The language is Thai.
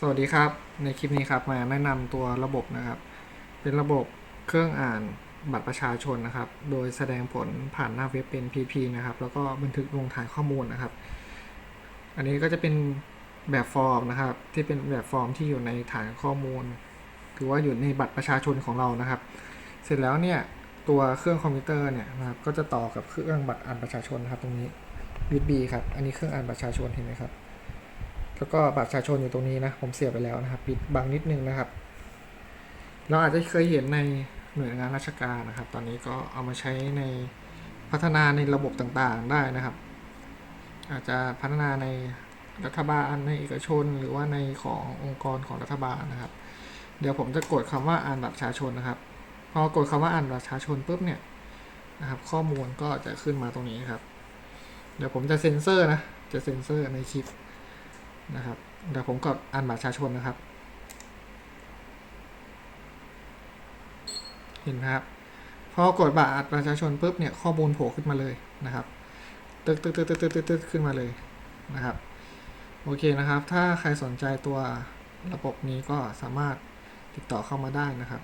สวัสดีครับ ในคลิปนี้ครับมาแนะนำตัวระบบนะครับ เป็นระบบเครื่องอ่านบัตรประชาชนนะครับ โดยแสดงผลผ่านหน้าเว็บเป็น PP นะครับ แล้วก็บันทึกลงฐานข้อมูลนะครับ อันนี้ก็จะเป็นแบบฟอร์มนะครับ ที่เป็นแบบฟอร์มที่อยู่ในฐานข้อมูลหรือว่าอยู่ในบัตรประชาชนของเรานะครับ เสร็จแล้วเนี่ยตัวเครื่องคอมพิวเตอร์เนี่ยนะครับก็จะต่อกับเครื่องบัตรอ่านประชาชนนะครับตรงนี้ USB ครับอันนี้เครื่องอ่านประชาชนเห็นไหมครับ แล้วก็บัตรประชาชนอยู่ตรงนี้นะ ผมเสียไปแล้วนะครับ ปิดบังนิดนึงนะครับ เราอาจจะเคยเห็นในหน่วยงานราชการนะครับ ตอนนี้ก็เอามาใช้ในพัฒนาในระบบต่างๆได้นะครับ อาจจะพัฒนาในรัฐบาลในเอกชน หรือว่าในขององค์กรของรัฐบาลนะครับ เดี๋ยวผมจะกดคำว่าอ่านบัตรประชาชนนะครับ พอกดคำว่าอ่านบัตรประชาชนปุ๊บเนี่ยนะครับ ข้อมูลก็จะขึ้นมาตรงนี้ครับ เดี๋ยวผมจะเซ็นเซอร์นะ จะเซ็นเซอร์ในคลิป นะครับเดี๋ยวผมกดอ่านบัตรประชาชนนะครับ เห็นไหมครับพอกดบัตรประชาชนปุ๊บเนี่ยข้อมูลโผล่ขึ้นมาเลยนะครับตึกตึกตึกตึกตึกตึกตึกขึ้นมาเลยนะครับโอเคนะครับ ถ้าใครสนใจตัวระบบนี้ก็สามารถติดต่อเข้ามาได้นะครับ